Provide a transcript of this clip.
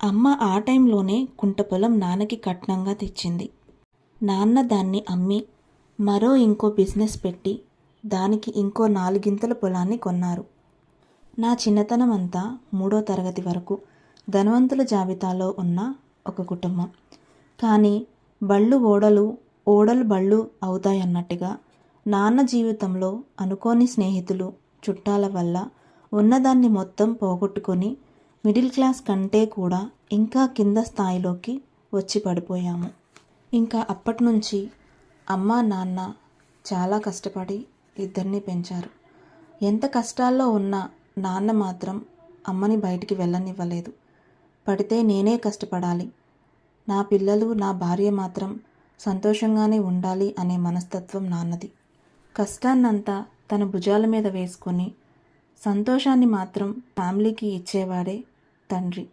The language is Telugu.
అమ్మ ఆ టైంలోనే కుంట పొలం నాన్నకి కట్నంగా తెచ్చింది. నాన్న దాన్ని అమ్మి మరో ఇంకో బిజినెస్ పెట్టి దానికి ఇంకో నాలుగింతల పొలాన్ని కొన్నారు. నా చిన్నతనం అంతా మూడో తరగతి వరకు ధనవంతుల జాబితాలో ఉన్న ఒక కుటుంబం. కానీ బళ్ళు ఓడలు ఓడలు బళ్ళు అవుతాయన్నట్టుగా నాన్న జీవితంలో అనుకోని స్నేహితులు చుట్టాల వల్ల ఉన్నదాన్ని మొత్తం పోగొట్టుకొని మిడిల్ క్లాస్ కంటే కూడా ఇంకా కింద స్థాయిలోకి వచ్చి పడిపోయాము. ఇంకా అప్పటి నుంచి అమ్మ నాన్న చాలా కష్టపడి ఇద్దరిని పెంచారు. ఎంత కష్టాల్లో ఉన్నా నాన్న మాత్రం అమ్మని బయటికి వెళ్ళనివ్వలేదు. పడితే నేనే కష్టపడాలి. నా పిల్లలు నా భార్య మాత్రం సంతోషంగానే ఉండాలి అనే మనస్తత్వం నాన్నది. కష్టాన్నంతా తన భుజాల మీద వేసుకొని సంతోషాన్ని మాత్రం ఫ్యామిలీకి ఇచ్చేవాడే తండ్రి